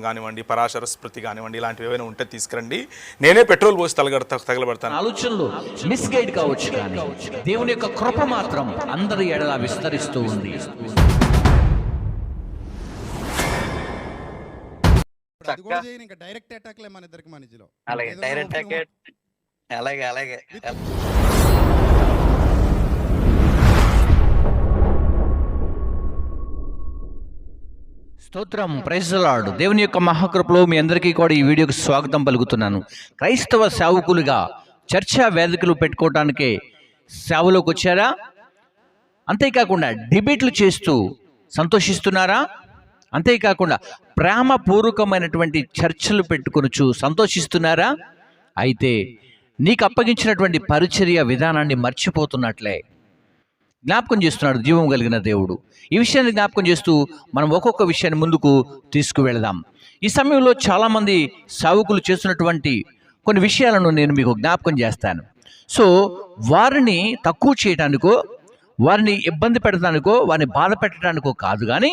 కానివ్వండి పరాశర స్మృతి కానివ్వండి ఇలాంటివి ఏమైనా ఉంటే తీసుకురండి. నేనే పెట్రోల్ పోసి తలగడతా తగలబెడతాను. ఆలోచనలు మిస్గైడ్ కావచ్చు కానీ దేవుని యొక్క కృప మాత్రం అందరి ఎడలా విస్తరిస్తూ ఉంది. ఇప్పుడు అది కూడా చేయను ఇంకా డైరెక్ట్ అటాక్లే మన ఇద్దరికి మనిషిలో అలాగే డైరెక్ట్ అలాగే అలాగే. స్తోత్రం ప్రైజ్లాడు దేవుని యొక్క మహాకృపలో మీ అందరికీ కూడా ఈ వీడియోకి స్వాగతం పలుకుతున్నాను. క్రైస్తవ సేవకులుగా చర్చా వేదికలు పెట్టుకోవడానికి సేవలోకి వచ్చారా? అంతేకాకుండా డిబేట్లు చేస్తూ సంతోషిస్తున్నారా? అంతేకాకుండా ప్రేమపూర్వకమైనటువంటి చర్చలు పెట్టుకొనుచు సంతోషిస్తున్నారా? అయితే నీకు అప్పగించినటువంటి పరిచర్య విధానాన్ని మర్చిపోతున్నట్లే. జ్ఞాపకం చేస్తున్నాడు జీవం కలిగిన దేవుడు. ఈ విషయాన్ని జ్ఞాపకం చేస్తూ మనం ఒక్కొక్క విషయాన్ని ముందుకు తీసుకువెళదాం. ఈ సమయంలో చాలామంది సావుకులు చేస్తున్నటువంటి కొన్ని విషయాలను నేను మీకు జ్ఞాపకం చేస్తాను. సో వారిని తక్కువ చేయడానికో వారిని ఇబ్బంది పెట్టడానికో వారిని బాధ పెట్టడానికో కాదు కానీ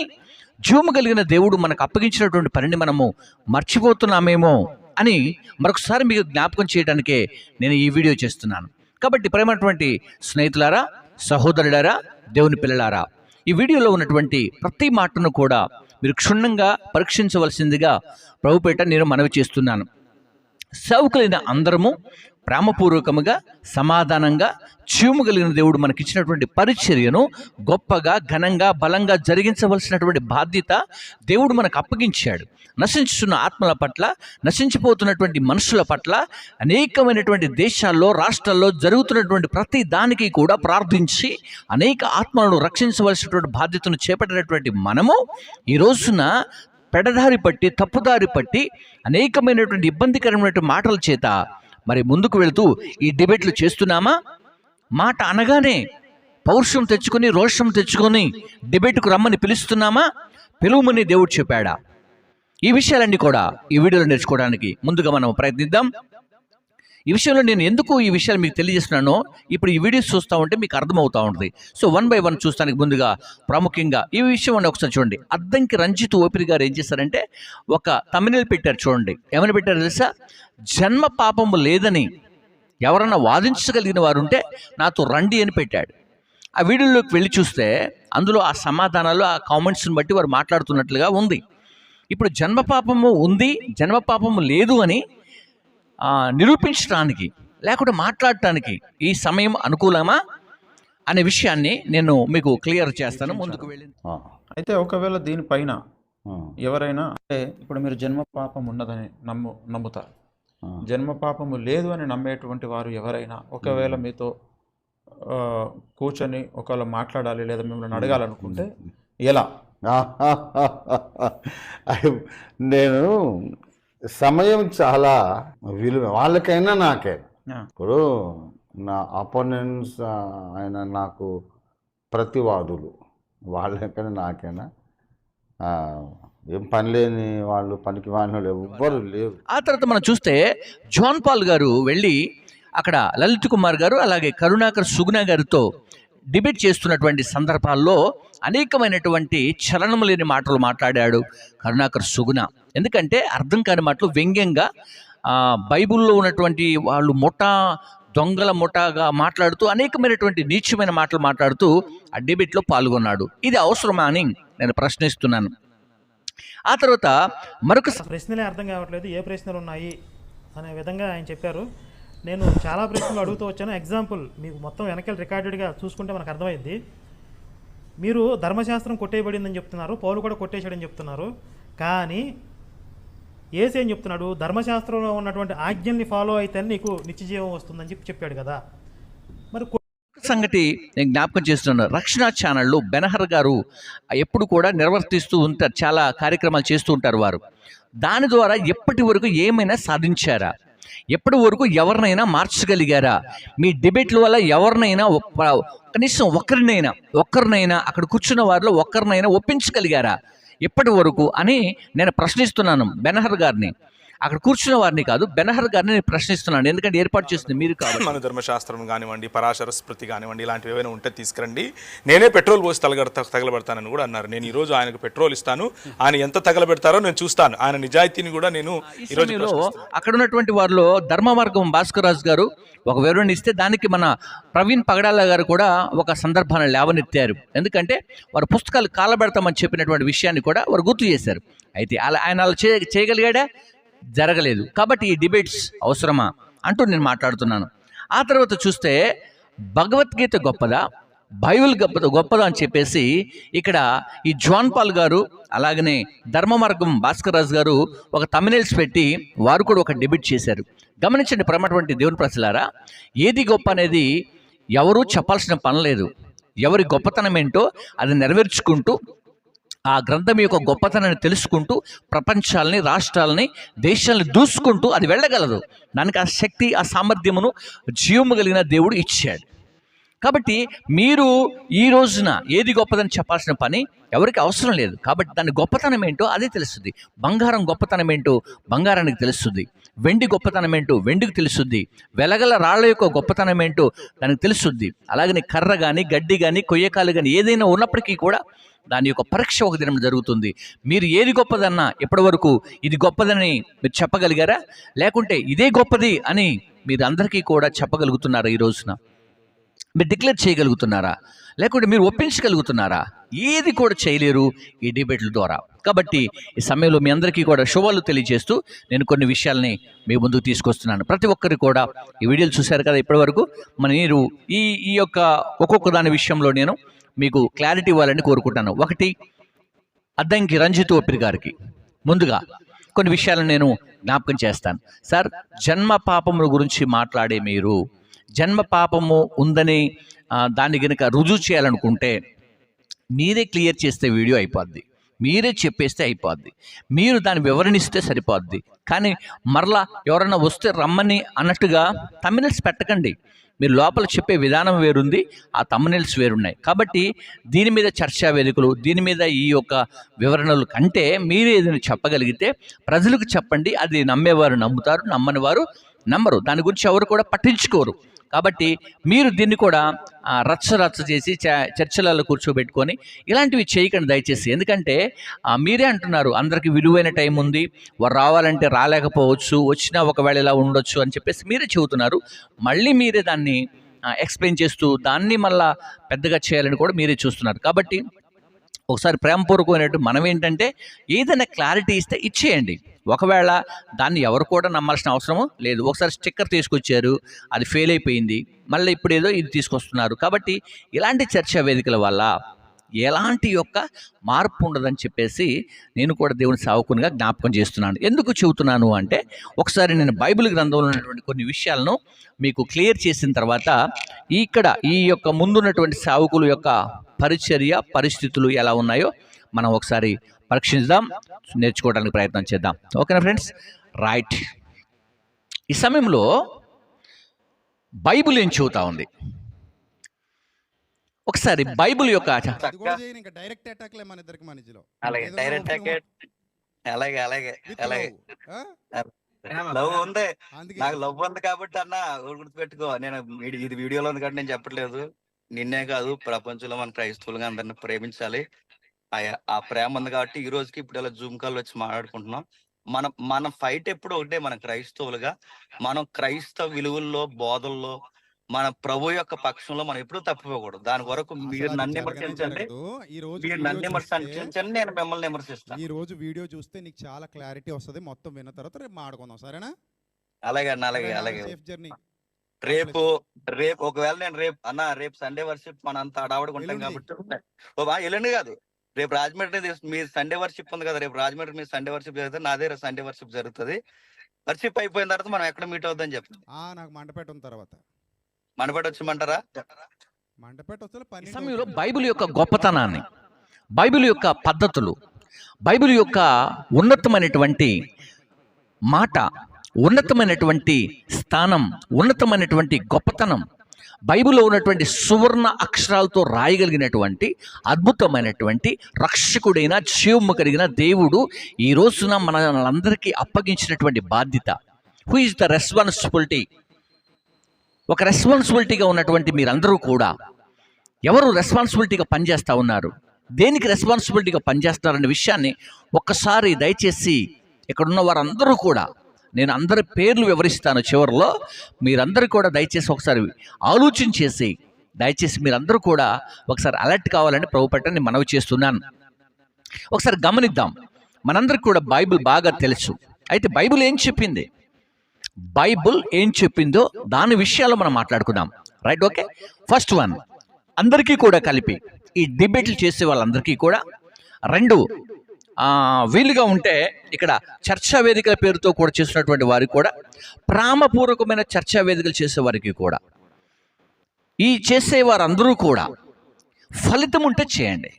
జీవము కలిగిన దేవుడు మనకు అప్పగించినటువంటి పనిని మనము మర్చిపోతున్నామేమో అని మరొకసారి మీకు జ్ఞాపకం చేయడానికే నేను ఈ వీడియో చేస్తున్నాను. కాబట్టి ప్రేమటువంటి స్నేహితులారా సహోదరులారా దేవుని పిల్లలారా ఈ వీడియోలో ఉన్నటువంటి ప్రతి మాటను కూడా మీరు క్షుణ్ణంగా పరీక్షించవలసిందిగా ప్రభుపేట నేను మనవి చేస్తున్నాను. సేవకులైన అందరము ప్రేమపూర్వకముగా సమాధానంగా చీము కలిగిన దేవుడు మనకిచ్చినటువంటి పరిచర్యను గొప్పగా ఘనంగా బలంగా జరిగించవలసినటువంటి బాధ్యత దేవుడు మనకు అప్పగించాడు. నశించుతున్న ఆత్మల పట్ల నశించిపోతున్నటువంటి మనుషుల పట్ల అనేకమైనటువంటి దేశాల్లో రాష్ట్రాల్లో జరుగుతున్నటువంటి ప్రతి దానికి కూడా ప్రార్థించి అనేక ఆత్మలను రక్షించవలసినటువంటి బాధ్యతను చేపట్టినటువంటి మనము ఈ రోజున పెడదారి పట్టి తప్పుదారి పట్టి అనేకమైనటువంటి ఇబ్బందికరమైనటువంటి మాటల చేత మరి ముందుకు వెళుతూ ఈ డిబేట్లు చేస్తున్నామా? మాట అనగానే పౌరుషం తెచ్చుకొని రోషం తెచ్చుకొని డిబేట్కు రమ్మని పిలుస్తున్నామా? పిలువమని దేవుడు చెప్పాడా. ఈ విషయాలన్నీ కూడా ఈ వీడియోలో నేర్చుకోవడానికి ముందుగా మనం ప్రయత్నిద్దాం. ఈ విషయంలో నేను ఎందుకు ఈ విషయాలు మీకు తెలియజేస్తున్నానో ఇప్పుడు ఈ వీడియోస్ చూస్తూ ఉంటే మీకు అర్థమవుతూ ఉంటుంది. సో వన్ బై వన్ చూస్తానికి ముందుగా ప్రాముఖ్యంగా ఈ విషయం అని ఒకసారి చూడండి. అద్దంకి రంజిత్ ఓపిరి గారు ఏం చేశారంటే ఒక తమిళ పెట్టారు చూడండి. ఏమని పెట్టారు తెలుసా? జన్మ పాపము లేదని ఎవరన్నా వాదించగలిగిన వారు ఉంటే నాతో రండి అని పెట్టాడు. ఆ వీడియోలోకి వెళ్ళి చూస్తే అందులో ఆ సమాధానాలు ఆ కామెంట్స్ని బట్టి వారు మాట్లాడుతున్నట్లుగా ఉంది. ఇప్పుడు జన్మపాపము ఉంది జన్మపాపము లేదు అని నిరూపించడానికి లేకుంటే మాట్లాడటానికి ఈ సమయం అనుకూలమా అనే విషయాన్ని నేను మీకు క్లియర్ చేస్తాను ముందుకు వెళ్ళి ఆ, అయితే ఒకవేళ దీనిపైన ఎవరైనా అంటే ఇప్పుడు మీరు జన్మ పాపం ఉన్నదని నమ్ము నమ్ముతారు. జన్మ పాపము లేదు అని నమ్మేటువంటి వారు ఎవరైనా ఒకవేళ మీతో కూర్చొని ఒకవేళ మాట్లాడాలి లేదా మిమ్మల్ని అడగాలనుకుంటే ఎలా? నేను సమయం చాలా విలువ వాళ్ళకైనా నాకే. ఆ. ఇప్పుడు నా అపోనెంట్స్ ఆయన నాకు ప్రతివాదులు. వాళ్ళకైనా నాకైనా ఏం పని లేని వాళ్ళు పనికి వాళ్ళు ఎవ్వరు లేరు. ఆ తర్వాత మనం చూస్తే జాన్ పాల్ గారు వెళ్ళి అక్కడ లలిత్ కుమార్ గారు అలాగే కరుణాకర్ సుగుణ గారితో డిబేట్ చేస్తున్నటువంటి సందర్భాల్లో అనేకమైనటువంటి చలనం లేని మాటలు మాట్లాడాడు కరుణాకర్ సుగుణ. ఎందుకంటే అర్థం కాని మాటలు వ్యంగ్యంగా బైబిల్లో ఉన్నటువంటి వాళ్ళు ముఠా దొంగల ముఠాగా మాట్లాడుతూ అనేకమైనటువంటి నీచమైన మాటలు మాట్లాడుతూ ఆ డిబేట్లో పాల్గొన్నాడు. ఇది అవసరమా అని నేను ప్రశ్నిస్తున్నాను. ఆ తర్వాత మరొక స- ప్రశ్నలే అర్థం కావట్లేదు ఏ ప్రశ్నలు ఉన్నాయి అనే విధంగా ఆయన చెప్పారు. నేను చాలా ప్రశ్నలు అడుగుతూ వచ్చాను. ఎగ్జాంపుల్ మీకు మొత్తం వెనకాల రికార్డెడ్గా చూసుకుంటే మనకు అర్థమైంది మీరు ధర్మశాస్త్రం కొట్టేయబడిందని చెప్తున్నారు పౌలు కూడా కొట్టేశాడని చెప్తున్నారు. కానీ ఏసేం చెప్తున్నాడు ధర్మశాస్త్రంలో ఉన్నటువంటి ఆజ్ఞల్ని ఫాలో అయితే నీకు నిత్యజీవం వస్తుందని చెప్పి చెప్పాడు కదా. మరి కొ- సంగతి నేను జ్ఞాపకం చేస్తున్నాను. రక్షణ ఛానల్లో బెనహర్ గారు ఎప్పుడు కూడా నిర్వర్తిస్తూ ఉంటారు చాలా కార్యక్రమాలు చేస్తూ ఉంటారు వారు. దాని ద్వారా ఎప్పటి వరకు ఏమైనా సాధించారా? ఎప్పటి వరకు ఎవరినైనా మార్చగలిగారా? మీ డిబేట్ల వల్ల ఎవరినైనా కనీసం ఒక్కరినైనా ఒక్కరినైనా అక్కడ కూర్చున్న వారిలో ఒక్కరినైనా ఒప్పించగలిగారా? ఇప్పటి వరకు అని నేను ప్రశ్నిస్తున్నాను బెనహర్ గారిని. అక్కడ కూర్చున్న వారిని కాదు బెనహర్ గారిని నేను ప్రశ్నిస్తున్నాను. ఎందుకంటే ఏర్పాటు చేసింది మీరు కాదు మన ధర్మశాస్త్రం కానివ్వండి పరాశర స్మృతి కానివ్వండి ఇలాంటివి ఏమైనా ఉంటే తీసుకురండి. నేనే పెట్రోల్ పోసి తగలగడతా తగలబెడతానని కూడా అన్నారు. నేను ఈ రోజు ఆయనకు పెట్రోల్ ఇస్తాను. ఆయన ఎంత తగలబెడతారో నేను చూస్తాను. ఆయన నిజాయితీని కూడా నేను ఈ ఈరోజు అక్కడ ఉన్నటువంటి వారిలో ధర్మ మార్గం భాస్కర్ రాజు గారు ఒక వివరణ ఇస్తే దానికి మన ప్రవీణ్ పగడాల గారు కూడా ఒక సందర్భాన్ని లేవనెత్తారు. ఎందుకంటే వారు పుస్తకాలు కాలబెడతామని చెప్పినటువంటి విషయాన్ని కూడా వారు గుర్తు చేశారు. అయితే అలా ఆయన అలా చేయగలిగాడా? జరగలేదు. కాబట్టి ఈ డిబేట్స్ అవసరమా అంటూ నేను మాట్లాడుతున్నాను. ఆ తర్వాత చూస్తే భగవద్గీత గొప్పదా? బైబిల్ గొప్ప గొప్పదా అని చెప్పేసి ఇక్కడ ఈ జాన్ పాల్ గారు అలాగనే ధర్మ మార్గం భాస్కర్ రాజు గారు ఒక తమిళస్ పెట్టి వారు కూడా ఒక డిబేట్ చేశారు. గమనించండి ప్రమటువంటి దేవుని ప్రజలారా ఏది గొప్ప అనేది ఎవరూ చెప్పాల్సిన పని లేదు. ఎవరి గొప్పతనం ఏంటో అది నెరవేర్చుకుంటూ ఆ గ్రంథం యొక్క గొప్పతనాన్ని తెలుసుకుంటూ ప్రపంచాలని రాష్ట్రాలని దేశాలని దూసుకుంటూ అది వెళ్ళగలదు. దానికి ఆ శక్తి ఆ సామర్థ్యమును జీవము కలిగిన దేవుడు ఇచ్చాడు. కాబట్టి మీరు ఈ రోజున ఏది గొప్పదని చెప్పాల్సిన పని ఎవరికి అవసరం లేదు. కాబట్టి దాని గొప్పతనం ఏంటో అదే తెలుస్తుంది. బంగారం గొప్పతనం ఏంటో బంగారానికి తెలుస్తుంది. వెండి గొప్పతనం ఏంటో వెండికి తెలుస్తుంది. వెలగల రాళ్ళ యొక్క గొప్పతనం ఏంటో దానికి తెలుస్తుంది. అలాగనే కర్ర కానీ గడ్డి కానీ కొయ్యకాలు కానీ ఏదైనా ఉన్నప్పటికీ కూడా దాని యొక్క పరీక్ష ఒక దినం జరుగుతుంది. మీరు ఏది గొప్పదన్నా ఇప్పటి వరకు ఇది గొప్పదని మీరు చెప్పగలిగారా? లేకుంటే ఇదే గొప్పది అని మీరు అందరికీ కూడా చెప్పగలుగుతున్నారా ఈ రోజున? మీరు డిక్లేర్ చేయగలుగుతున్నారా? లేకుంటే మీరు ఒప్పించగలుగుతున్నారా? ఏది కూడా చేయలేరు ఈ డిబేట్ల ద్వారా. కాబట్టి ఈ సమయంలో మీ అందరికీ కూడా శుభాలు తెలియజేస్తూ నేను కొన్ని విషయాల్ని మీ ముందుకు తీసుకొస్తున్నాను. ప్రతి ఒక్కరు కూడా ఈ వీడియోలు చూశారు కదా ఇప్పటివరకు మన మీరు ఈ ఈ యొక్క ఒక్కొక్క దాని విషయంలో నేను మీకు క్లారిటీ ఇవ్వాలని కోరుకుంటాను. ఒకటి అద్దంకి రంజిత్ ఓపిరి గారికి. ముందుగా కొన్ని విషయాలను నేను జ్ఞాపకం చేస్తాను. సార్ జన్మ పాపముల గురించి మాట్లాడే మీరు జన్మ పాపము ఉందని దాన్ని గనుక రుజువు చేయాలనుకుంటే మీరే క్లియర్ చేస్తే వీడియో అయిపోద్ది. మీరే చెప్పేస్తే అయిపోద్ది. మీరు దాన్ని వివరణిస్తే సరిపోద్ది. కానీ మరలా ఎవరైనా వస్తే రమ్మని అన్నట్టుగా తమిళస్ పెట్టకండి. మీరు లోపల చెప్పే విధానం వేరుంది ఆ తమ్మునిల్స్ వేరున్నాయి. కాబట్టి దీని మీద చర్చా వేదికలు దీని మీద ఈ యొక్క వివరణలు కంటే మీరు ఏదైనా చెప్పగలిగితే ప్రజలకు చెప్పండి అది నమ్మేవారు నమ్ముతారు నమ్మని వారు నమ్మరు. దాని గురించి ఎవరు కూడా పట్టించుకోరు. కాబట్టి మీరు దీన్ని కూడా రచ్చ రచ్చ చేసి చ- చర్చలలో కూర్చోబెట్టుకొని ఇలాంటివి చేయకండి దయచేసి. ఎందుకంటే మీరే అంటున్నారు అందరికి విలువైన టైం ఉంది వారు రావాలంటే రాలేకపోవచ్చు వచ్చినా ఒకవేళ ఇలా ఉండొచ్చు అని చెప్పేసి మీరే చెబుతున్నారు. మళ్ళీ మీరే దాన్ని ఎక్స్ప్లెయిన్ చేస్తూ దాన్ని మళ్ళా పెద్దగా చేయాలని కూడా మీరే చూస్తున్నారు. కాబట్టి ఒకసారి ప్రేమపూర్వకమైనట్టు మనం ఏంటంటే ఏదైనా క్లారిటీ ఇస్తే ఇచ్చేయండి. ఒకవేళ దాన్ని ఎవరు కూడా నమ్మాల్సిన అవసరం లేదు. ఒకసారి స్టిక్కర్ తీసుకొచ్చారు అది ఫెయిల్ అయిపోయింది మళ్ళీ ఇప్పుడు ఏదో ఇది తీసుకొస్తున్నారు. కాబట్టి ఇలాంటి చర్చా వేదికల వల్ల ఎలాంటి యొక్క మార్పు ఉండదని చెప్పేసి నేను కూడా దేవుని సావుకునిగా జ్ఞాపకం చేస్తున్నాను. ఎందుకు చెబుతున్నాను అంటే ఒకసారి నేను బైబిల్ గ్రంథంలో ఉన్నటువంటి కొన్ని విషయాలను మీకు క్లియర్ చేసిన తర్వాత ఇక్కడ ఈ యొక్క ముందున్నటువంటి సావుకుల యొక్క పరిచర్య పరిస్థితులు ఎలా ఉన్నాయో మనం ఒకసారి పరీక్షిద్దాం నేర్చుకోవడానికి ప్రయత్నం చేద్దాం. ఓకేనా ఫ్రెండ్స్? రైట్. ఈ సమయంలో బైబిల్ ఏం చెబుతా ఉంది? ఒకసారి బైబిల్ యొక్క డైరెక్ట్ అటాక్లే మన ఇద్దరికి మన అలాగే డైరెక్ట్ అటాక్ అలాగే అలాగే? లవ్ ఉంది. నాకు లవ్ ఉంది కాబట్టి అన్న గుర్తుపెట్టుకో. నేను ఇది వీడియోలో ఉంది కాబట్టి నేను చెప్పట్లేదు. నిన్నే కాదు ప్రపంచంలో మన క్రైస్తవులుగా అందరిని ప్రేమించాలి. ఆ- ఆ ప్రేమ ఉంది కాబట్టి ఈ రోజుకి ఇప్పుడు ఇలా జూమ్ కాల్ వచ్చి మాట్లాడుకుంటున్నాం. మనం మన ఫైట్ ఎప్పుడు ఒకటే మన క్రైస్తవులుగా మనం క్రైస్తవ విలువల్లో బోధల్లో మన ప్రభు యొక్క పక్షంలో మనం ఎప్పుడూ తప్పిపోకూడదు. దాని వరకు మీరు నన్ను విమర్శించండి. రోజు మీరు నన్ను విమర్శించండి నేను మిమ్మల్ని విమర్శిస్తాను ఈ రోజు వీడియో చూస్తే నీకు చాలా క్లారిటీ వస్తది. మొత్తం విన్న తర్వాత రేపు మాడుకుందాం సరేనా? అలాగే అలాగే అలాగే. సేఫ్ జర్నీ రేపు రేపు ఒకవేళ నేను రేపు అన్న రేపు సండే వర్షిప్ మన అంత అడావడుకుంటాం. కాబట్టి ఓ బా ఎల్లుండి కాదు. రేపు రాజమండ్రి మీ సండే వర్షిప్ ఉంది కదా రేపు రాజమండ్రి మీ సండే వర్షిప్ జరుగుతుంది నాదే రేపు సండే వర్షిప్ జరుగుతుంది. వర్షిప్ అయిపోయిన తర్వాత మనం ఎక్కడ మీట్ అవుద్దని చెప్పండి నాకు మండపేట ఉన్న తర్వాత. మనపడి వచ్చిమంటారా మండపేట సమయంలో బైబిల్ యొక్క గొప్పతనాన్ని బైబిల్ యొక్క పద్ధతులు బైబిల్ యొక్క ఉన్నతమైనటువంటి మాట ఉన్నతమైనటువంటి స్థానం ఉన్నతమైనటువంటి గొప్పతనం బైబిల్లో ఉన్నటువంటి సువర్ణ అక్షరాలతో రాయగలిగినటువంటి అద్భుతమైనటువంటి రక్షకుడైన జీవము కలిగిన దేవుడు ఈ రోజున మనందరికీ అప్పగించినటువంటి బాధ్యత. హూ ఇస్ ద రెస్పాన్సిబిలిటీ ఒక రెస్పాన్సిబిలిటీగా ఉన్నటువంటి మీరందరూ కూడా ఎవరు రెస్పాన్సిబిలిటీగా పనిచేస్తూ ఉన్నారు? దేనికి రెస్పాన్సిబిలిటీగా పనిచేస్తున్నారనే విషయాన్ని ఒక్కసారి దయచేసి ఇక్కడున్న వారందరూ కూడా నేను అందరి పేర్లు వివరిస్తాను చివరిలో. మీరందరూ కూడా దయచేసి ఒకసారి ఆలోచన చేసి దయచేసి మీరందరూ కూడా ఒకసారి అలర్ట్ కావాలని ప్రభు మనవి చేస్తున్నాను. ఒకసారి గమనిద్దాం. మనందరికి కూడా బైబిల్ బాగా తెలుసు. అయితే బైబిల్ ఏం చెప్పింది? బైబుల్ ఏం చెప్పిందో దాని విషయాలు మనం మాట్లాడుకుందాం. Right okay? ఫస్ట్ వన్ అందరికీ కూడా కలిపి ఈ డిబేట్లు చేసే వాళ్ళందరికీ కూడా. రెండు వీలుగా ఉంటే ఇక్కడ చర్చా వేదికల పేరుతో కూడా చేసినటువంటి వారికి కూడా ప్రామపూర్వకమైన చర్చా వేదికలు చేసే వారికి కూడా. ఈ చేసేవారందరూ కూడా ఫలితం ఉంటే చేయండి.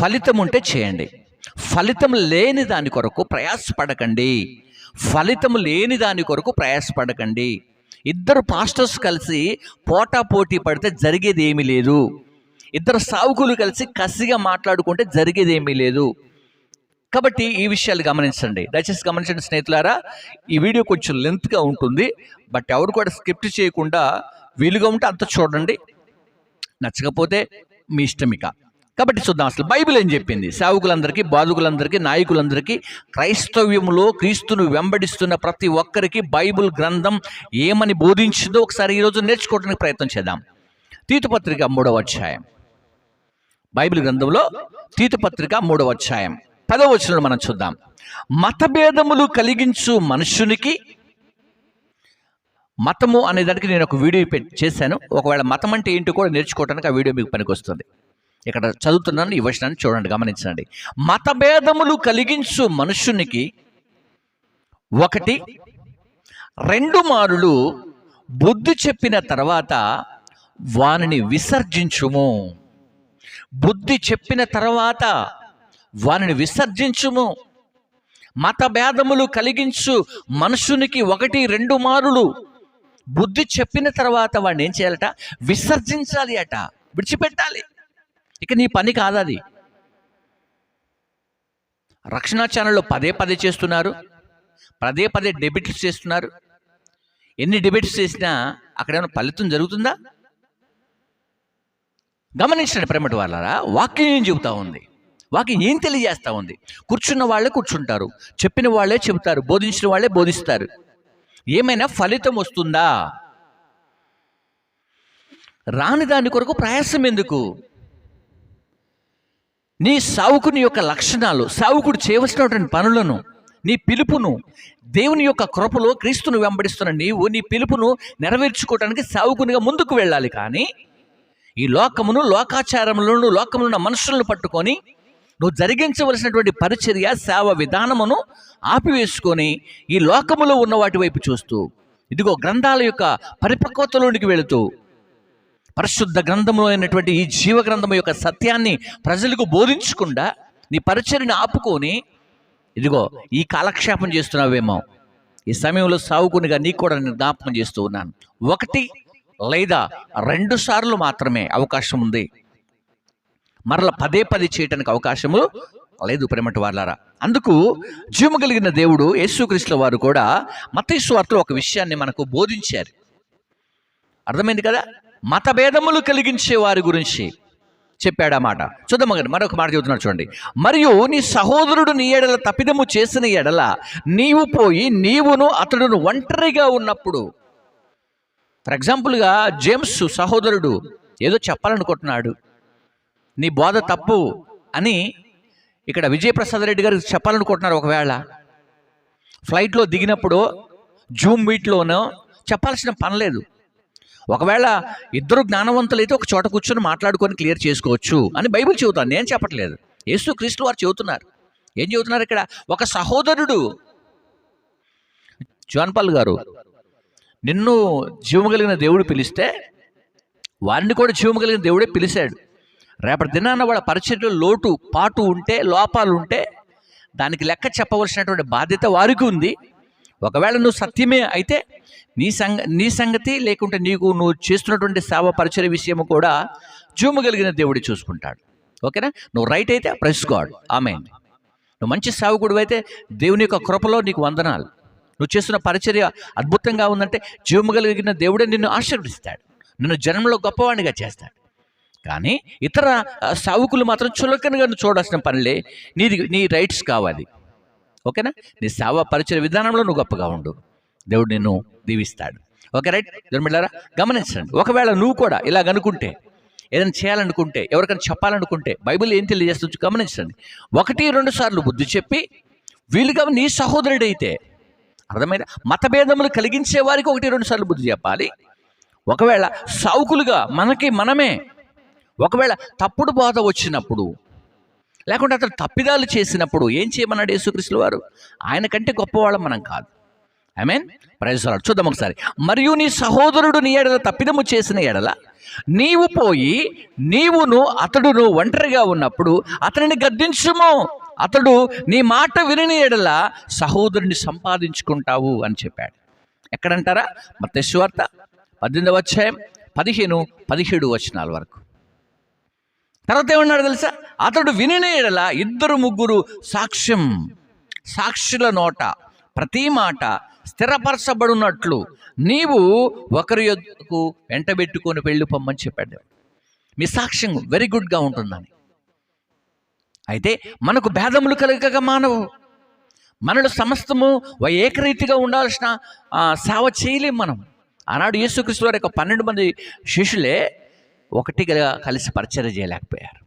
ఫలితం ఉంటే చేయండి. ఫలితం లేని దాని కొరకు ప్రయాసపడకండి. ఫలితం లేని దాని కొరకు ప్రయాసపడకండి. ఇద్దరు పాస్టర్స్ కలిసి పోటా పోటీ పడితే జరిగేది ఏమీ లేదు. ఇద్దరు సావుకులు కలిసి కసిగా మాట్లాడుకుంటే జరిగేది ఏమీ లేదు. కాబట్టి ఈ విషయాలు గమనించండి. దయచేసి గమనించండి స్నేహితులారా ఈ వీడియో కొంచెం లెంత్గా ఉంటుంది. బట్ ఎవరు కూడా స్కిప్ట్ చేయకుండా వీలుగా ఉంటే అంత చూడండి. నచ్చకపోతే మీ ఇష్టమిక కాబట్టి చూద్దాం అసలు బైబిల్ ఏం చెప్పింది? సేవకులందరికీ బాధకులందరికీ నాయకులందరికీ క్రైస్తవ్యంలో క్రీస్తును వెంబడిస్తున్న ప్రతి ఒక్కరికి బైబిల్ గ్రంథం ఏమని బోధించిందో ఒకసారి ఈరోజు నేర్చుకోవడానికి ప్రయత్నం చేద్దాం. తీతుపత్రిక మూడవ అధ్యాయం. బైబిల్ గ్రంథంలో తీతుపత్రిక మూడవ అధ్యాయం. పదవ మనం చూద్దాం. మతభేదములు కలిగించు మనుషునికి మతము అనే దానికి నేను ఒక వీడియో చేశాను. ఒకవేళ మతం అంటే ఏంటో కూడా నేర్చుకోవడానికి ఆ వీడియో మీకు పనికొస్తుంది. ఇక్కడ చదువుతున్నాను ఈ వచనాన్ని చూడండి గమనించండి. మతభేదములు కలిగించు మనుషునికి ఒకటి రెండు మారులు బుద్ధి చెప్పిన తర్వాత వానిని విసర్జించుము. బుద్ధి చెప్పిన తర్వాత వారిని విసర్జించుము. మత భేదములు కలిగించు మనుషునికి ఒకటి రెండు మారులు. బుద్ధి చెప్పిన తర్వాత వాడిని ఏం చేయాలట? విసర్జించాలి అట. విడిచిపెట్టాలి. ఇక నీ పని కాదది. రక్షణ ఛానళ్ళు పదే పదే చేస్తున్నారు. పదే పదే డెబిట్స్ చేస్తున్నారు. ఎన్ని డెబిట్స్ చేసినా అక్కడ ఏమైనా ఫలితం జరుగుతుందా? గమనించండి ప్రేమటి వాళ్ళరా వాక్యం ఏం చెబుతా ఉంది? వాక్యం ఏం తెలియజేస్తూ ఉంది? కూర్చున్న వాళ్ళే కూర్చుంటారు చెప్పిన వాళ్ళే చెబుతారు బోధించిన వాళ్ళే బోధిస్తారు. ఏమైనా ఫలితం వస్తుందా? రాని దాని కొరకు ప్రయాసం ఎందుకు? నీ సావుకుని యొక్క లక్షణాలు సావుకుడు చేయవలసినటువంటి పనులను నీ పిలుపును దేవుని యొక్క కృపలో క్రీస్తును వెంబడిస్తున్న నీవు నీ పిలుపును నెరవేర్చుకోవడానికి సావుకునిగా ముందుకు వెళ్ళాలి కానీ ఈ లోకమును లోకాచారములను లోకములో ఉన్న మనుషులను పట్టుకొని నువ్వు జరిగించవలసినటువంటి పరిచర్య సేవ విధానమును ఆపివేసుకొని ఈ లోకములో ఉన్న వాటి వైపు చూస్తూ ఇదిగో గ్రంథాల యొక్క పరిపక్వతలోనికి వెళుతూ పరిశుద్ధ గ్రంథము అయినటువంటి ఈ జీవ గ్రంథము యొక్క సత్యాన్ని ప్రజలకు బోధించకుండా నీ పరిచర్ని ఆపుకొని ఇదిగో ఈ కాలక్షేపం చేస్తున్నావేమో. ఈ సమయంలో సావుకునిగా నీకు కూడా నేను జ్ఞాపకం చేస్తూ ఉన్నాను. ఒకటి లేదా రెండు సార్లు మాత్రమే అవకాశం ఉంది. మరల పదే పదే చేయటానికి అవకాశము లేదు ప్రేమటి వాళ్ళారా అందుకు జీవము కలిగిన దేవుడు యేసుక్రీస్తుల వారు కూడా మతేసు ఒక విషయాన్ని మనకు బోధించారు. అర్థమైంది కదా? మతభేదములు కలిగించే వారి గురించి చెప్పాడు ఆ మాట. చూద్దాం మరొక మాట చెబుతున్నాడు చూడండి. మరియు నీ సహోదరుడు నీ ఎడల తప్పిదము చేసిన ఎడల నీవు పోయి నీవును అతడును ఒంటరిగా ఉన్నప్పుడు ఫర్ ఎగ్జాంపుల్గా జేమ్స్ సహోదరుడు ఏదో చెప్పాలనుకుంటున్నాడు. నీ బోధ తప్పు అని ఇక్కడ విజయప్రసాద్ రెడ్డి గారు చెప్పాలనుకుంటున్నారు ఒకవేళ. ఫ్లైట్లో దిగినప్పుడు జూమ్ మీట్లోనో చెప్పాల్సిన పని లేదు. ఒకవేళ ఇద్దరు జ్ఞానవంతులైతే ఒక చోట కూర్చొని మాట్లాడుకొని క్లియర్ చేసుకోవచ్చు అని బైబిల్ చెబుతాను. నేను చెప్పట్లేదు. యేసు క్రీస్తు వారు చెబుతున్నారు. ఏం చెబుతున్నారు ఇక్కడ? ఒక సహోదరుడు. జాన్పాల్ గారు నిన్ను జీవము కలిగిన దేవుడు పిలిస్తే వారిని కూడా జీవము కలిగిన దేవుడే పిలిచాడు. రేపటి దినాన వాళ్ళ పరిచయంలో లోటు పాటు ఉంటే లోపాలు ఉంటే దానికి లెక్క చెప్పవలసినటువంటి బాధ్యత వారికి ఉంది. ఒకవేళ నువ్వు సత్యమే అయితే నీ సంగ నీ సంగతి లేకుంటే నీకు నువ్వు చేస్తున్నటువంటి సేవ పరిచయ విషయము కూడా చూమగలిగిన దేవుడు చూసుకుంటాడు. ఓకేనా? నువ్వు రైట్ అయితే ప్రెస్ గాడ్. ఆమె నువ్వు మంచి సేవకుడు అయితే దేవుని యొక్క కృపలో నీకు వందనాలు. నువ్వు చేస్తున్న పరిచర్య అద్భుతంగా ఉందంటే జీవము కలిగిన దేవుడే నిన్ను ఆశీర్వదిస్తాడు. నిన్ను జన్మలో గొప్పవాణిగా చేస్తాడు. కానీ ఇతర సావుకులు మాత్రం చులకనగా నువ్వు చూడాల్సిన పనిలే నీది నీ రైట్స్ కావాలి. ఓకేనా? నీ సేవ పరిచయ విధానంలో నువ్వు గొప్పగా ఉండు. దేవుడు నిన్ను దీవిస్తాడు. Okay right? ధర్మిళ్ళారా గమనించండి. ఒకవేళ నువ్వు కూడా ఇలాగ అనుకుంటే ఏదైనా చేయాలనుకుంటే ఎవరికైనా చెప్పాలనుకుంటే బైబిల్ ఏం తెలియజేస్తుంది గమనించండి. ఒకటి రెండు సార్లు బుద్ధి చెప్పి వీలుగా నీ సహోదరుడైతే అర్థమైన మతభేదములు కలిగించే వారికి ఒకటి రెండు సార్లు బుద్ధి చెప్పాలి. ఒకవేళ సావుకులుగా మనకి మనమే ఒకవేళ తప్పుడు బాధ వచ్చినప్పుడు లేకుంటే అతను తప్పిదాలు చేసినప్పుడు ఏం చేయమన్నాడు యేసుక్రీస్తుల వారు? ఆయన కంటే గొప్పవాళ్ళం మనం కాదు. ఐ మీన్ ప్రయోజనాలు చూద్దాం ఒకసారి. మరియు నీ సహోదరుడు నీ ఎడల తప్పిదము చేసిన ఎడల నీవు పోయి నీవును అతడును ఒంటరిగా ఉన్నప్పుడు అతనిని గద్దించుము. అతడు నీ మాట వినని ఎడల సహోదరుని సంపాదించుకుంటావు అని చెప్పాడు. ఎక్కడంటారా? మత్స్వార్త పద్దెనిమిదవ అధ్యాయం పదిహేను పదిహేడు వచనాల వరకు. తర్వాత ఏమన్నాడు తెలుసా? అతడు వినిన ఎడల ఇద్దరు ముగ్గురు సాక్ష్యం సాక్షుల నోట ప్రతి మాట స్థిరపరచబడినట్లు నీవు ఒకరి యొక్కకు వెంటబెట్టుకొని వెళ్ళిపోమ్మని చెప్పాడు. మీ సాక్ష్యం వెరీ గుడ్గా ఉంటుందని. అయితే మనకు భేదములు కలగక మానవు. మనలో సమస్తము ఏకరీతిగా ఉండాల్సిన సేవ చేయలేం మనం. ఆనాడు యేసుక్రీస్తు వారి యొక్క పన్నెండు మంది శిష్యులే ఒకటిగా కలిసి పరిచయం చేయలేకపోయారు.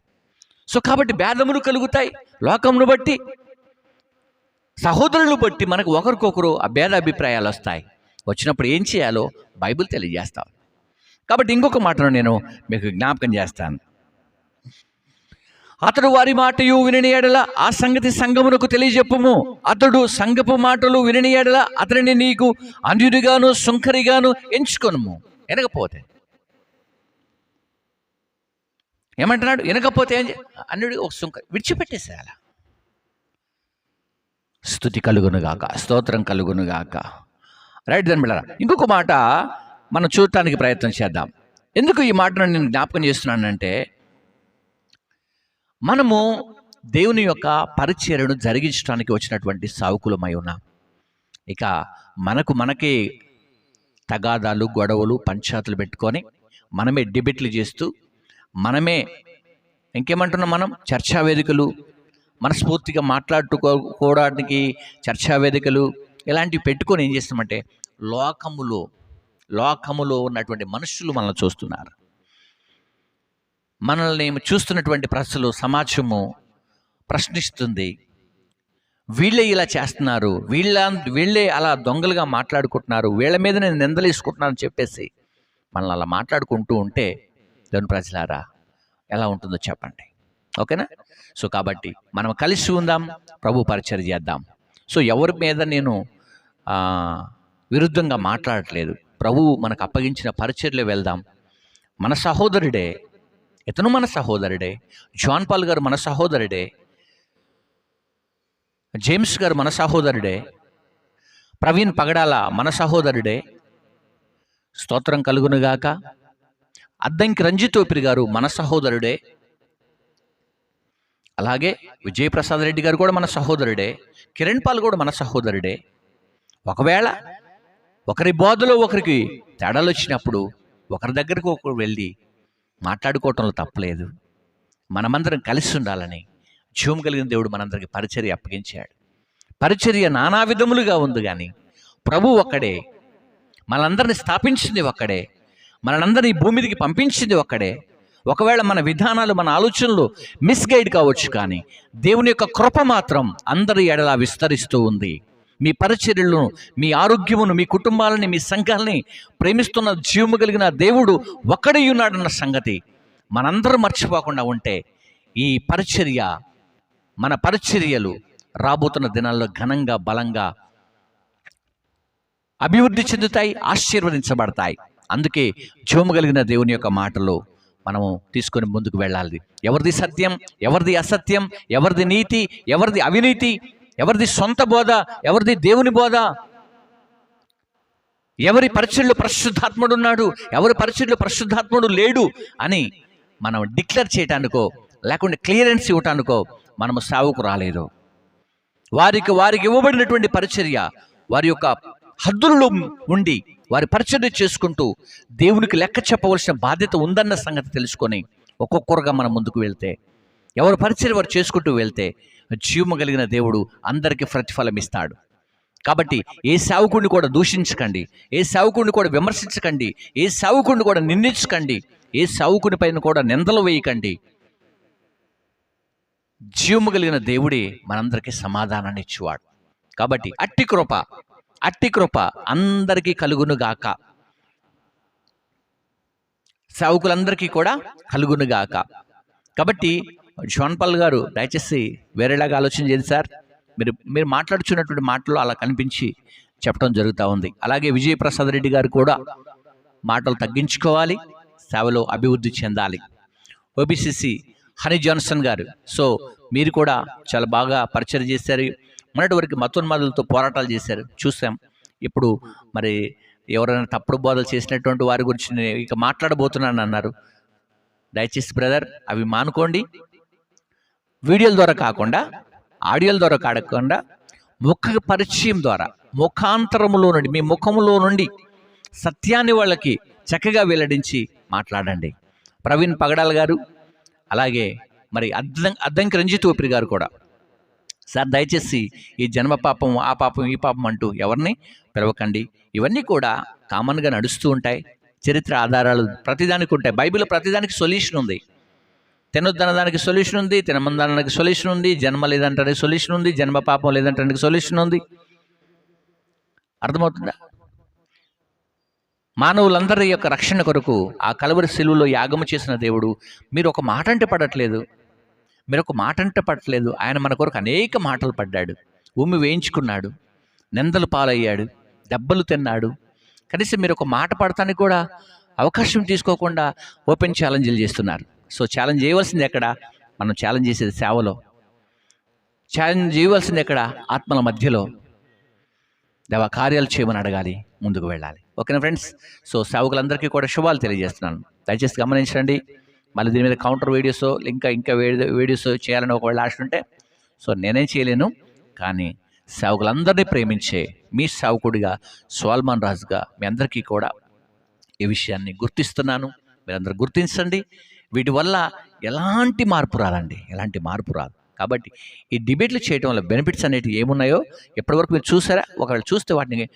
సో కాబట్టి భేదములు కలుగుతాయి. లోకమును బట్టి సహోదరులను బట్టి మనకు ఒకరికొకరు ఆ భేద అభిప్రాయాలు వస్తాయి. వచ్చినప్పుడు ఏం చేయాలో బైబిల్ తెలియజేస్తాం కాబట్టి ఇంకొక మాటను నేను మీకు జ్ఞాపకం చేస్తాను. అతడు వారి మాటయు వినని ఎడల ఆ సంగతి సంగమునకు తెలియజెప్పుము. అతడు సంగపు మాటలు వినని ఎడల అతనిని నీకు అన్యుడిగాను సుంకరిగాను ఎంచుకొనుము. ఎనకపోతే. ఏమంటున్నాడు? వినకపోతే ఏం చే- అన్యుడి ఒక సుంక విడిచిపెట్టేసేయాల స్థుతి కలుగునుగాక స్తోత్రం కలుగునుగాక. రైట్ దాని బిళ్ళ ఇంకొక మాట మనం చూడటానికి ప్రయత్నం చేద్దాం. ఎందుకు ఈ మాటను నేను జ్ఞాపకం చేస్తున్నానంటే మనము దేవుని యొక్క పరిచర్యను జరిగించడానికి వచ్చినటువంటి సావుకులమై ఉన్నాం. ఇక మనకు మనకే తగాదాలు గొడవలు పంచాయతీలు పెట్టుకొని మనమే డిబేట్లు చేస్తూ మనమే ఇంకేమంటున్నాం మనం? చర్చా వేదికలు. మనస్ఫూర్తిగా మాట్లాడుకోవడానికి చర్చా వేదికలు ఇలాంటివి పెట్టుకొని ఏం చేస్తామంటే లోకములో లోకములో ఉన్నటువంటి మనుషులు మనల్ని చూస్తున్నారు. మనల్ని చూస్తున్నటువంటి ప్రజలు సమాజము ప్రశ్నిస్తుంది. వీళ్ళే ఇలా చేస్తున్నారు. వీళ్ళ వీళ్ళే అలా దొంగలుగా మాట్లాడుకుంటున్నారు. వీళ్ళ మీద నేను నిందలేసుకుంటున్నాను చెప్పేసి మనల్ని అలా మాట్లాడుకుంటూ ఉంటే దేవుని ప్రజలారా ఎలా ఉంటుందో చెప్పండి. ఓకేనా? సో కాబట్టి మనం కలిసి ఉందాం ప్రభు పరిచయం చేద్దాం. సో ఎవరి మీద నేను విరుద్ధంగా మాట్లాడట్లేదు. ప్రభువు మనకు అప్పగించిన పరిచర్లో వెళ్దాం. మన సహోదరుడే ఇతను మన సహోదరుడే జాన్ పాల్ గారు మన సహోదరుడే జేమ్స్ గారు మన సహోదరుడే ప్రవీణ్ పగడాల మన సహోదరుడే. స్తోత్రం కలుగునుగాక అద్దంకి రంజితోపిరి గారు మన సహోదరుడే. అలాగే విజయప్రసాద్ రెడ్డి గారు కూడా మన సహోదరుడే. కిరణ్ పాల్ కూడా మన సహోదరుడే. ఒకవేళ ఒకరి బోధలో ఒకరికి తేడాలు వచ్చినప్పుడు ఒకరి దగ్గరకు ఒకరు వెళ్ళి మాట్లాడుకోవటంలో తప్పలేదు. మనమందరం కలిసి ఉండాలని జీవం కలిగిన దేవుడు మనందరికి పరిచర్య అప్పగించాడు. పరిచర్య నానా విధములుగా ఉంది కానీ ప్రభు ఒక్కడే మనందరిని స్థాపించింది ఒక్కడే మనందరినీ ఈ భూమి మీదకి పంపించింది ఒక్కడే. ఒకవేళ మన విధానాలు మన ఆలోచనలు మిస్గైడ్ కావచ్చు కానీ దేవుని యొక్క కృప మాత్రం అందరి ఎడలా విస్తరిస్తూ ఉంది. మీ పరిచర్యలను మీ ఆరోగ్యమును మీ కుటుంబాలని మీ సంఘాలని ప్రేమిస్తున్న జీవము కలిగిన దేవుడు ఒక్కడే ఉన్నాడన్న సంగతి మనందరం మర్చిపోకుండా ఉంటే ఈ పరిచర్య మన పరిచర్యలు రాబోతున్న దినాల్లో ఘనంగా బలంగా అభివృద్ధి చెందుతాయి ఆశీర్వదించబడతాయి. అందుకే జీవము కలిగిన దేవుని యొక్క మాటలు మనము తీసుకొని ముందుకు వెళ్ళాలి. ఎవరిది సత్యం ఎవరిది అసత్యం ఎవరిది నీతి ఎవరిది అవినీతి ఎవరిది సొంత బోధ ఎవరిది దేవుని బోధ? ఎవరి పరిచయంలో పరిశుద్ధాత్ముడు ఉన్నాడు? ఎవరి పరిచయంలో పరిశుద్ధాత్ముడు లేడు? అని మనం డిక్లేర్ చేయటానికో లేకుంటే క్లియరెన్స్ ఇవ్వటానికో మనము సావుకు రాలేదు. వారికి వారికి ఇవ్వబడినటువంటి పరిచర్య వారి యొక్క హద్దులలో ఉండి వారి పరిచర్య చేసుకుంటూ దేవునికి లెక్క చెప్పవలసిన బాధ్యత ఉందన్న సంగతి తెలుసుకొని ఒక్కొక్కరుగా మనం ముందుకు వెళ్తే ఎవరు పరిచయం వారు చేసుకుంటూ వెళ్తే జీవము కలిగిన దేవుడు అందరికీ ప్రతిఫలం ఇస్తాడు కాబట్టి ఏ సేవకుడిని కూడా దూషించకండి. ఏ సేవకుడిని కూడా విమర్శించకండి. ఏ సేవకుడిని కూడా నిందించకండి. ఏ సేవకుని పైన కూడా నిందలు వేయకండి. జీవము కలిగిన దేవుడే మనందరికీ సమాధానాన్ని ఇచ్చేవాడు. కాబట్టి అట్టి కృప అట్టి కృప అందరికీ కలుగునుగాక సేవకులందరికీ కూడా కలుగునుగాక కాబట్టి జోన్పల్ గారు దయచేసి వేరేలాగా ఆలోచన చేయండి సార్. మీరు మీరు మాట్లాడుచున్నటువంటి మాటలు అలా కనిపించి చెప్పడం జరుగుతూ ఉంది. అలాగే విజయప్రసాద్ రెడ్డి గారు కూడా మాటలు తగ్గించుకోవాలి సేవలో అభివృద్ధి చెందాలి. ఓబిసిసి హనీ జాన్సన్ గారు సో మీరు కూడా చాలా బాగా పరిచయం చేశారు. మొన్నటి వరకు మతోన్మాదులతో పోరాటాలు చేశారు. చూసాం ఇప్పుడు మరి ఎవరైనా తప్పుడు బోధలు చేసినటువంటి వారి గురించి నేను ఇక మాట్లాడబోతున్నాను అన్నారు దయచేసి బ్రదర్ అవి మానుకోండి. వీడియోల ద్వారా కాకుండా ఆడియోల ద్వారా కాకుండా ముఖ పరిచయం ద్వారా ముఖాంతరములో నుండి మీ ముఖములో నుండి సత్యాన్ని వాళ్ళకి చక్కగా వెల్లడించి మాట్లాడండి. ప్రవీణ్ పగడాల్ గారు అలాగే మరి అద్దం అద్దంకి రంజిత్ ఓపిరి గారు కూడా. సార్ దయచేసి ఈ జన్మ పాపం ఆ పాపం ఈ పాపం అంటూ ఎవరిని పిలవకండి. ఇవన్నీ కూడా కామన్గా నడుస్తూ ఉంటాయి. చరిత్ర ఆధారాలు ప్రతిదానికి ఉంటాయి. బైబిల్ ప్రతిదానికి సొల్యూషన్ ఉంది. తినొద్దనదానికి సొల్యూషన్ ఉంది తినమందనడానికి సొల్యూషన్ ఉంది జన్మ లేదంటానికి సొల్యూషన్ ఉంది జన్మ పాపం లేదంటానికి సొల్యూషన్ ఉంది. అర్థమవుతుందా? మానవులందరి యొక్క రక్షణ కొరకు ఆ కలవరి సెలువులో యాగము చేసిన దేవుడు మీరు ఒక మాట అంటే పడట్లేదు. మీరు ఒక మాట అంటే పడట్లేదు. ఆయన మన కొరకు అనేక మాటలు పడ్డాడు. ఉమ్మి వేయించుకున్నాడు. నిందలు పాలయ్యాడు. దెబ్బలు తిన్నాడు. కనీసం మీరు ఒక మాట పడటానికి కూడా అవకాశం తీసుకోకుండా ఓపెన్ ఛాలెంజ్లు చేస్తున్నారు. సో ఛాలెంజ్ చేయవలసింది ఎక్కడ? మనం ఛాలెంజ్ చేసేది సేవలో. ఛాలెంజ్ చేయవలసింది ఎక్కడ? ఆత్మల మధ్యలో. దేవ కార్యాలు చేయమని అడగాలి ముందుకు వెళ్ళాలి. ఓకేనా ఫ్రెండ్స్? సో సేవకులందరికీ కూడా శుభాలు తెలియజేస్తున్నాను. దయచేసి గమనించండి. మళ్ళీ దీని మీద కౌంటర్ వీడియోస్ ఇంకా ఇంకా వీడియోస్ చేయాలని ఒకవేళ ఆశ ఉంటే సో నేనేం చేయలేను. కానీ సేవకులందరినీ ప్రేమించే మీ సేవకుడిగా సోల్మాన్ రాజుగా మీ అందరికీ కూడా ఈ విషయాన్ని గుర్తిస్తున్నాను. మీరందరూ గుర్తించండి. వీటి వల్ల ఎలాంటి మార్పు రాదండి. ఎలాంటి మార్పు రాదు. కాబట్టి ఈ డిబేట్లు చేయడం వల్ల బెనిఫిట్స్ అనేటివి ఏమున్నాయో ఎప్పటివరకు మీరు చూసారా? ఒకవేళ చూస్తే వాటిని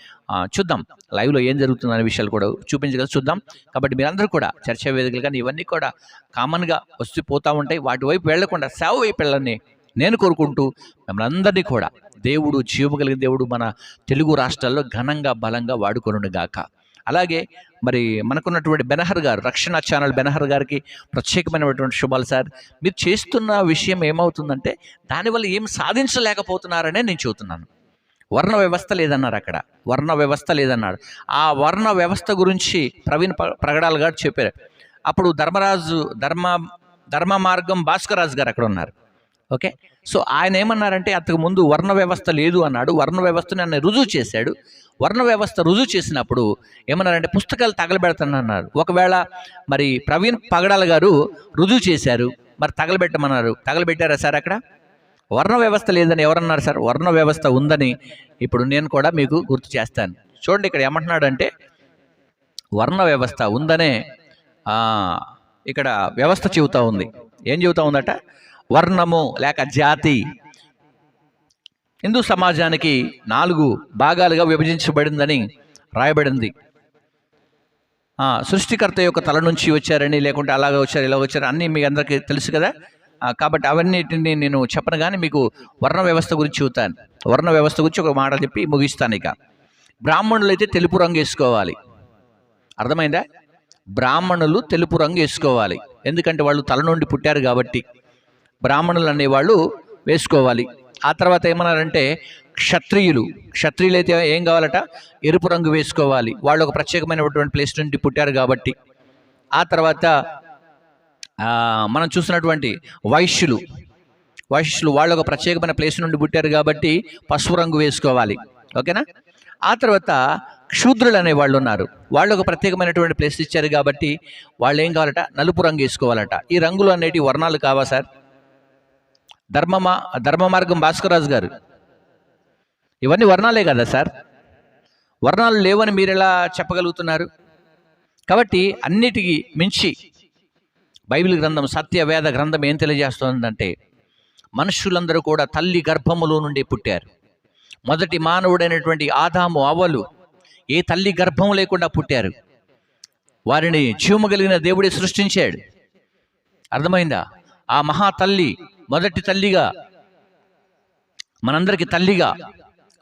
చూద్దాం. లైవ్లో ఏం జరుగుతుంది అనే విషయాలు కూడా చూపించగల చూద్దాం. కాబట్టి మీరందరూ కూడా చర్చా వేదికలు కానీ ఇవన్నీ కూడా కామన్గా వస్తూ పోతూ ఉంటాయి. వాటి వైపు వెళ్ళకుండా సేవ వైపు వెళ్ళని నేను కోరుకుంటూ మిమ్మల్ని అందరినీ కూడా దేవుడు జీవగలిగిన దేవుడు మన తెలుగు రాష్ట్రాల్లో ఘనంగా బలంగా వాడుకొనును గాక అలాగే మరి మనకున్నటువంటి బెనహర్ గారు రక్షణ ఛానల్ బెనహర్ గారికి ప్రత్యేకమైనటువంటి శుభాలు సార్. మీరు చేస్తున్న విషయం ఏమవుతుందంటే దానివల్ల ఏం సాధించలేకపోతున్నారనే నేను చెబుతున్నాను. వర్ణ వ్యవస్థ లేదన్నారు అక్కడ. వర్ణ వ్యవస్థ లేదన్నాడు. ఆ వర్ణ వ్యవస్థ గురించి ప్రవీణ్ ప- ప్రగడాల్ గారు చెప్పారు. అప్పుడు ధర్మరాజు ధర్మ ధర్మ మార్గం భాస్కరాజు గారు అక్కడ ఉన్నారు. ఓకే? సో ఆయన ఏమన్నారంటే అంతకు ముందు వర్ణ వ్యవస్థ లేదు అన్నాడు. వర్ణ వ్యవస్థని ఆయన రుజువు చేశాడు. వర్ణ వ్యవస్థ రుజువు చేసినప్పుడు ఏమన్నారంటే పుస్తకాలు తగలబెడతానన్నారు. ఒకవేళ మరి ప్రవీణ్ పగడాల గారు రుజువు చేశారు మరి తగలబెట్టమన్నారు. తగలబెట్టారా సార్ అక్కడ? వర్ణ వ్యవస్థ లేదని ఎవరన్నారు సార్? వర్ణ వ్యవస్థ ఉందని ఇప్పుడు నేను కూడా మీకు గుర్తు చేస్తాను. చూడండి ఇక్కడ ఏమంటున్నాడంటే వర్ణ వ్యవస్థ ఉందనే ఇక్కడ వ్యవస్థ చెబుతా ఉంది. ఏం చెబుతా ఉందట? వర్ణము లేక జాతి. హిందూ సమాజానికి నాలుగు భాగాలుగా విభజించబడిందని రాయబడింది. సృష్టికర్త యొక్క తల నుంచి వచ్చారని లేకుంటే అలాగ వచ్చారు ఇలా వచ్చారు అన్నీ మీ అందరికీ తెలుసు కదా? కాబట్టి అవన్నిటిని నేను చెప్పను కానీ మీకు వర్ణ వ్యవస్థ గురించి చెబుతాను వర్ణ వ్యవస్థ గురించి ఒక మాట చెప్పి ముగిస్తాను ఇక. బ్రాహ్మణులు అయితే తెలుపు రంగు వేసుకోవాలి. అర్థమైందా? బ్రాహ్మణులు తెలుపు రంగు వేసుకోవాలి. ఎందుకంటే వాళ్ళు తల నుండి పుట్టారు కాబట్టి. బ్రాహ్మణులు అనేవాళ్ళు వేసుకోవాలి. ఆ తర్వాత ఏమన్నారంటే క్షత్రియులు. క్షత్రియులు అయితే ఏం కావాలట? ఎరుపు రంగు వేసుకోవాలి. వాళ్ళు ఒక ప్రత్యేకమైనటువంటి ప్లేస్ నుండి పుట్టారు కాబట్టి. ఆ తర్వాత మనం చూసినటువంటి వైశ్యులు. వైశ్యులు వాళ్ళు ఒక ప్రత్యేకమైన ప్లేస్ నుండి పుట్టారు కాబట్టి పసుపు రంగు వేసుకోవాలి. ఓకేనా? ఆ తర్వాత క్షూద్రులు అనే వాళ్ళు ఉన్నారు. వాళ్ళు ఒక ప్రత్యేకమైనటువంటి ప్లేస్ ఇచ్చారు కాబట్టి వాళ్ళు ఏం కావాలట? నలుపు రంగు వేసుకోవాలట. ఈ రంగులు అనేటి వర్ణాలు కావా సార్? ధర్మమా ధర్మ మార్గం భాస్కరరాజు గారు. ఇవన్నీ వర్ణాలే కదా సార్? వర్ణాలు లేవని మీరు ఎలా చెప్పగలుగుతున్నారు? కాబట్టి అన్నిటికీ మించి బైబిల్ గ్రంథం సత్యవేద గ్రంథం ఏం తెలియజేస్తుందంటే మనుషులందరూ కూడా తల్లి గర్భములో నుండి పుట్టారు. మొదటి మానవుడైనటువంటి ఆదాము అవ్వలు ఏ తల్లి గర్భం లేకుండా పుట్టారు? వారిని జీవము కలిగిన దేవుడే సృష్టించాడు. అర్థమైందా? ఆ మహా తల్లి మొదటి తల్లిగా మనందరికి తల్లిగా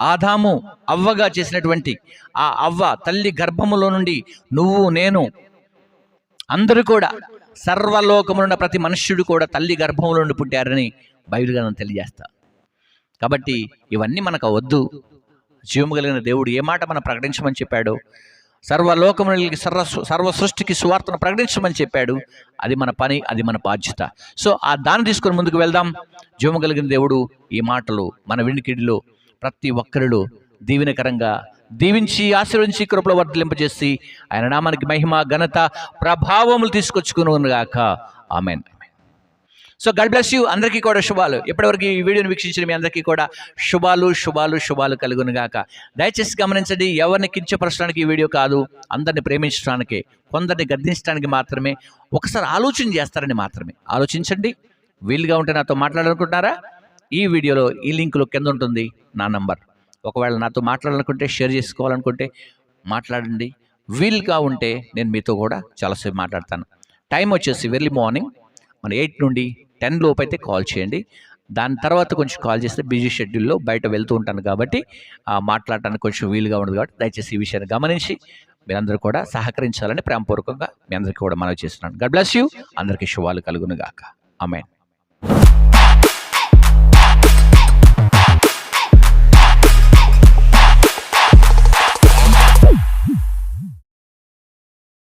ఆదాము అవ్వగా చేసినటువంటి ఆ అవ్వ తల్లి గర్భములో నుండి నువ్వు నేను అందరూ కూడా సర్వలోకములున్న ప్రతి మనుష్యుడు కూడా తల్లి గర్భంలో నుండి పుట్టారని బైబిల్ గ్రంథం తెలియజేస్తా. కాబట్టి ఇవన్నీ మనకు వద్దు. జీవము కలిగిన దేవుడు ఏ మాట మనం ప్రకటించమని చెప్పాడు సర్వలోకములకి సర్వ సర్వ సృష్టికి సువార్తను ప్రకటించమని చెప్పాడు. అది మన పని అది మన బాధ్యత. సో ఆ దాన్ని తీసుకొని ముందుకు వెళ్దాం. జీవం కలిగిన దేవుడు ఈ మాటలు మన వినికిడిలో ప్రతి ఒక్కరిలో దీవెనకరంగా దీవించి ఆశీర్వించి కృపలో వర్ధలింపజేసి ఆయన నామానికి మహిమ ఘనత ప్రభావములు తీసుకొచ్చుకుని గాక amen. So god bless you అందరికీ కూడా శుభాలు. ఎప్పటివరకు ఈ వీడియోని వీక్షించిన మీ అందరికీ కూడా శుభాలు శుభాలు శుభాలు కలుగునుగాక దయచేసి గమనించండి ఎవరిని కించపరచడానికి ఈ వీడియో కాదు అందరిని ప్రేమించడానికి కొందరిని గర్దించడానికి మాత్రమే ఒకసారి ఆలోచన చేస్తారని మాత్రమే. ఆలోచించండి. వీలుగా ఉంటే నాతో మాట్లాడాలనుకుంటున్నారా? ఈ వీడియోలో ఈ లింకులో కింద ఉంటుంది నా నంబర్. ఒకవేళ నాతో మాట్లాడాలనుకుంటే షేర్ చేసుకోవాలనుకుంటే మాట్లాడండి. వీలుగా ఉంటే నేను మీతో కూడా చాలాసేపు మాట్లాడతాను. టైం వచ్చేసి ఎర్లీ మార్నింగ్. మన ఎయిట్ నుండి టెన్ లోపు అయితే కాల్ చేయండి. దాని తర్వాత కొంచెం కాల్ చేస్తే బిజీ షెడ్యూల్లో బయట వెళ్తూ ఉంటాను కాబట్టి మాట్లాడటానికి కొంచెం వీలుగా ఉండదు కాబట్టి దయచేసి ఈ విషయాన్ని గమనించి మీరందరూ కూడా సహకరించాలని ప్రేమపూర్వకంగా మీ అందరికీ కూడా మనవి చేస్తున్నాను. గడ్ బ్లెస్ యూ అందరికీ శుభాలు కలుగును గాక ఆమెన్